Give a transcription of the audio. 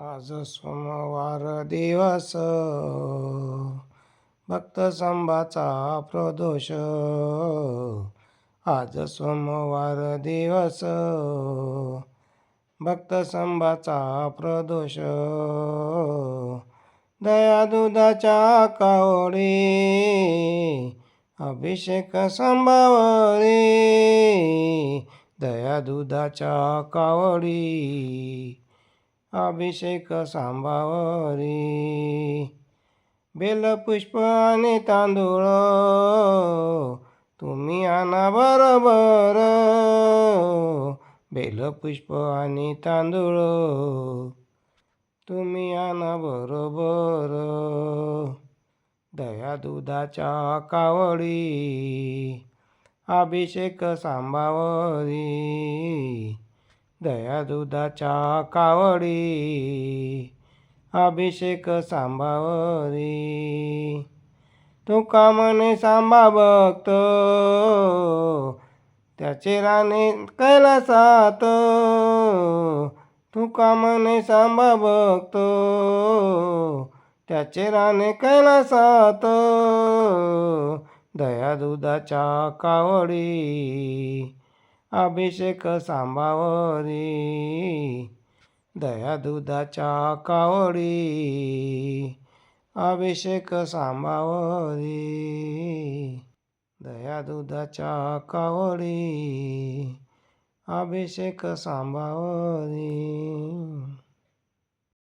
आज सोमवार दिवस. भक्त संभाचा प्रदोष. आज सोमवार दिवस. भक्त संभाचा प्रदोष. दया दुधाच्या कावडी. अभिषेक संभावरी दया दुधाच्या कावडी. अभिषेक सांभावरी. बेलपुष्प आणि तांदूळ तुम्ही आणा बरोबर. बेलपुष्प आणि तांदूळ तुम्ही आणा बरोबर. दया दुधाच्या कावडी अभिषेक सांभावरी. दया दुधाच्या कावडी अभिषेक सांभावरी. तुका मने सांभा भक्त त्याचे राणे कैलासात. तुका मने सांभा भक्त त्याचे राणे कैलासात. दया दुधाच्या कावडी अभिषेक सांभावरी दया दुधाच्या कावडी. अभिषेक सांभावरी दया दुधाच्या कावडी. अभिषेक सांभावरी